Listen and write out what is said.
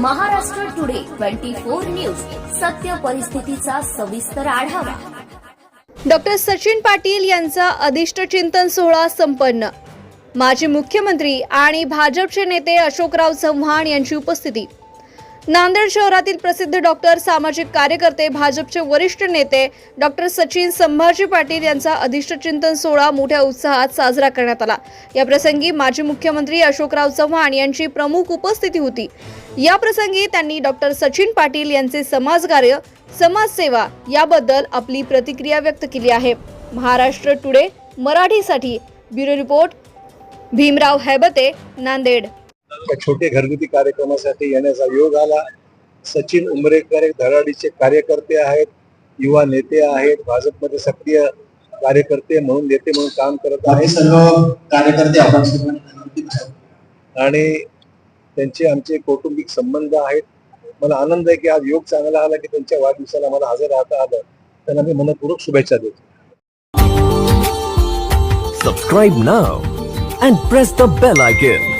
Maharashtra today twenty four news. सत्य परिस्थितीचा सविस्तर आढावा. डॉक्टर सचिन पाटील यांचा अधिष्ट चिंतन सोहळा संपन्न. माजी मुख्यमंत्री आणि भाजपचे नेते अशोकराव चव्हाण यांची उपस्थिती. नांदेड शहरातील प्रसिद्ध डॉक्टर सामाजिक कार्यकर्ते भाजपचे वरिष्ठ नेते डॉक्टर सचिन संभाजी पाटील यांचा अधिष्ठचिंतन सोहळा मोठ्या उत्साहात साजरा करण्यात आला. या प्रसंगी माजी मुख्यमंत्री अशोकराव चव्हाण यांची प्रमुख उपस्थिती होती. या प्रसंगी त्यांनी डॉक्टर सचिन पाटील यांचे समाजकार्य समाजसेवा याबद्दल आपली प्रतिक्रिया व्यक्त केली आहे. महाराष्ट्र टुडे मराठीसाठी ब्युरो रिपोर्ट भीमराव हैबते नांदेड. त्या छोटे घरगुती कार्यक्रमासाठी येण्याचा योग आला. सचिन उमरेकर एक धडाडीचे कार्यकर्ते आहेत युवा नेते आहेत भाजपमध्ये सक्रिय कार्यकर्ते म्हणून नेते म्हणून काम करत आहेत. सर्व कार्यकर्ते. आणि त्यांचे आमचे कौटुंबिक संबंध आहेत. मला आनंद आहे की आज योग चांगला आला की त्यांच्या वाढदिवसाला मला हजर राहता आलं. त्यांना मी मनपूर्वक शुभेच्छा देतो. Subscribe now and press the bell icon.